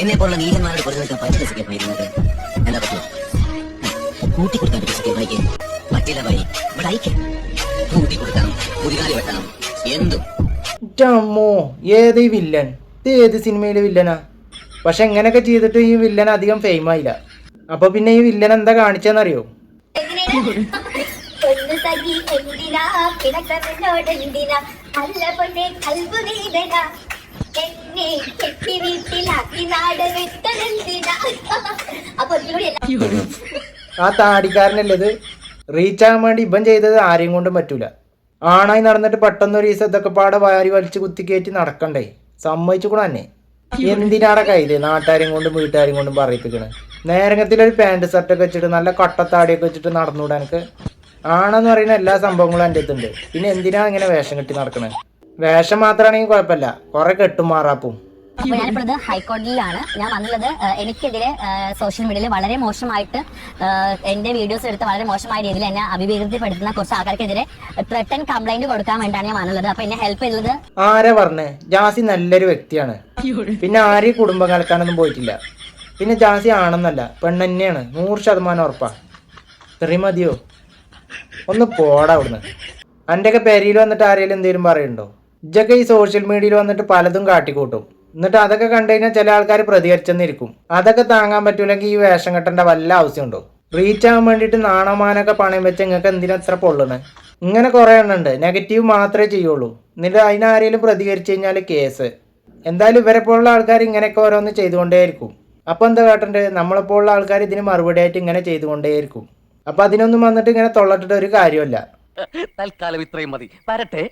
എന്നെ പോലുള്ള നീലന്മാരുടെ പുറകെ നിൽക്കാൻ പറ്റില്ല സത്യം പറയുന്നത് എന്താ പറ്റുമോ കൂട്ടി കൊടുക്കാൻ പറ്റും സത്യം ബൈക്ക് പറ്റില്ല ഭായി. ഇവിടെ അയക്ക് കൂട്ടി കൊടുക്കാം കുതികാലി വെട്ടണം. എന്തും. അമ്മോ ഏത് ഈ വില്ലൻ? ഇത് ഏത് സിനിമയിലെ വില്ലനാ? പക്ഷെ എങ്ങനെയൊക്കെ ചെയ്തിട്ട് ഈ വില്ലൻ അധികം ഫെയിം ആയില്ല. അപ്പൊ പിന്നെ ഈ വില്ലൻ എന്താ കാണിച്ചെന്നറിയോ? അല്ല പൊന്നെ കൽബു വേദന എന്നെ കെട്ടി ആ താടിക്കാരനല്ലത്. റീച്ച് ആകാൻ വേണ്ടി ഇവൻ ചെയ്തത് ആരെയും കൊണ്ടും പറ്റൂല. ആണായി നടന്നിട്ട് പെട്ടെന്ന് ഒരു ദിവസം ഇതൊക്കെ പാടെ വാരി വലിച്ച് കുത്തിക്കയറ്റി നടക്കണ്ടേ? സമ്മതിച്ചു കൂടെ തന്നെ. എന്തിനാടെ കയ്യിൽ നാട്ടുകാരെയും കൊണ്ടും വീട്ടുകാരെയും കൊണ്ടും പറയിപ്പിക്കണേ? നേരങ്ങത്തിലൊരു പാന്റ് ഷർട്ടൊക്കെ വെച്ചിട്ട് നല്ല കട്ടത്താടിയൊക്കെ വെച്ചിട്ട് നടന്നുകൂടാ എനിക്ക്? ആണെന്ന് പറയുന്ന എല്ലാ സംഭവങ്ങളും എന്റെ അടുത്തുണ്ട്. പിന്നെ എന്തിനാ ഇങ്ങനെ വേഷം കെട്ടി നടക്കണേ? വേഷം മാത്രമാണെങ്കിൽ കുഴപ്പമില്ല. കുറെ കെട്ടും മാറാപ്പും. അപ്പോൾ ഞാനിപ്പോഴത് ഹൈക്കോടതിയിലാണ്. ഞാൻ വന്നത് എനിക്കെതിരെ സോഷ്യൽ മീഡിയയിൽ വളരെ മോശമായിട്ട് എന്റെ വീഡിയോസ് എടുത്ത് വളരെ മോശമായ രീതിയിൽ എന്നെ അഭിവൃദ്ധിപ്പെടുത്തുന്ന കുറച്ച് ആൾക്കാർക്കെതിരെ ത്രെട്ടൻ കംപ്ലൈന്റ് കൊടുക്കാൻ വേണ്ടിയാണ് ഞാൻ വന്നുള്ളത്. അപ്പൊ എന്നെ ഹെൽപ്പ് ചെയ്തത് ആരാ പറഞ്ഞേ? ജാസി നല്ലൊരു വ്യക്തിയാണ്. പിന്നെ ആരെയും കുടുംബകാരകാനൊന്നും പോയിട്ടില്ല. പിന്നെ ജാസി ആണെന്നല്ല പെണ്ണ് തന്നെയാണ്. നൂറ് ശതമാനം ഉറപ്പാ. ഇത്രയും മതിയോ? ഒന്ന് പോടാ അവിടുന്ന്. അന്റെയൊക്കെ പെരിയിൽ വന്നിട്ട് ആരെങ്കിലും എന്തെങ്കിലും പറയുന്നുണ്ടോ? ഇജ്ജൊക്കെ ഈ സോഷ്യൽ മീഡിയയിൽ വന്നിട്ട് പലതും കാട്ടിക്കൂട്ടും. എന്നിട്ട് അതൊക്കെ കണ്ടു കഴിഞ്ഞാൽ ചില ആൾക്കാർ പ്രതികരിച്ചെന്നിരിക്കും. അതൊക്കെ താങ്ങാൻ പറ്റൂലെങ്കിൽ ഈ വേഷം കെട്ടേണ്ട വല്ല ആവശ്യമുണ്ടോ? റീച്ച് ആകാൻ വേണ്ടിയിട്ട് നാണമാനൊക്കെ പണയം വെച്ച് നിങ്ങൾക്ക് എന്തിനാ ഇത്ര പൊള്ളണേ? ഇങ്ങനെ കുറേ എണ്ണുണ്ട് നെഗറ്റീവ് മാത്രമേ ചെയ്യുള്ളൂ. എന്നിട്ട് അതിനാരെങ്കിലും പ്രതികരിച്ചു കഴിഞ്ഞാൽ കേസ് എന്തായാലും ഇവരെ പോലുള്ള ആൾക്കാർ ഇങ്ങനെയൊക്കെ ഓരോന്ന് ചെയ്തുകൊണ്ടേയിരിക്കും. അപ്പോൾ എന്താ കേട്ടണ്ട്? നമ്മളെപ്പോലുള്ള ആൾക്കാർ ഇതിന് മറുപടി ആയിട്ട് ഇങ്ങനെ ചെയ്തുകൊണ്ടേയിരിക്കും. അപ്പോൾ അതിനൊന്നും വന്നിട്ട് ഇങ്ങനെ തൊള്ളട്ടിട്ട് ഒരു കാര്യമല്ല തൽക്കാലം ഇത്രയും മതി. വരട്ടെ?